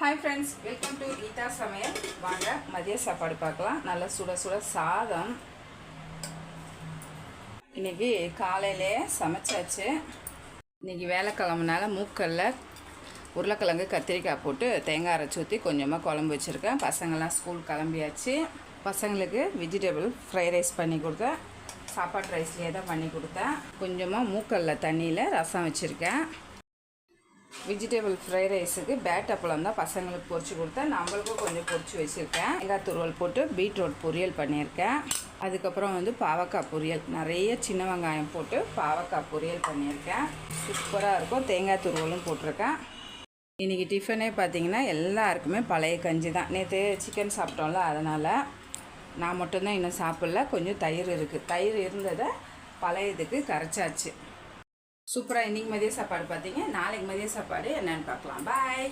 Hi friends welcome to Geetha சமையல் வாங்க மதிய சாப்பாடு பார்க்கலாம். நல்லா சுட சுட சாதம். இன்னைக்கு காலையிலே சமைச்சாச்சு. இன்னைக்கு வேலைக்கிழமனால மூக்கல்ல உருளைக்கிழங்கு கத்திரிக்காய் போட்டு தேங்காய் அரைச்சி ஊற்றி கொஞ்சமாக குழம்பு வச்சுருக்கேன். பசங்கள்லாம் ஸ்கூல் கிளம்பியாச்சு. பசங்களுக்கு வெஜிடபிள் ஃப்ரை ரைஸ் பண்ணி கொடுத்தேன். சாப்பாடு ரைஸ்லேயே தான் பண்ணி கொடுத்தேன். கொஞ்சமாக மூக்கல்ல தண்ணியில் ரசம் வச்சுருக்கேன். வெஜிடபிள் ஃப்ரை ரைஸுக்கு பேட் அப்பளம் தான் பசங்களுக்கு பொறிச்சு கொடுத்தேன். நம்மளுக்கும் கொஞ்சம் பொறிச்சு வச்சுருக்கேன். தேங்காய் துருவல் போட்டு பீட்ரூட் பொரியல் பண்ணியிருக்கேன். அதுக்கப்புறம் வந்து பாவக்காய் பொரியல். நிறைய சின்ன வெங்காயம் போட்டு பாவக்காய் பொரியல் பண்ணியிருக்கேன். சூப்பராக இருக்கும். தேங்காய் துருவலும் போட்டிருக்கேன். இன்றைக்கி டிஃபனே பார்த்தீங்கன்னா எல்லாருக்குமே பழைய கஞ்சி தான். நேற்று சிக்கன் சாப்பிட்டோம்ல அதனால் நான் மட்டும்தான் இன்னும் சாப்பிடல. கொஞ்சம் தயிர் இருக்குது தயிர் இருந்ததை பழையதுக்கு கரைச்சாச்சு. சூப்பராக இன்றைக்கி மதிய சாப்பாடு பார்த்தீங்க? நாளைக்கு மதிய சாப்பாடு என்னென்னு பார்க்கலாம். பாய்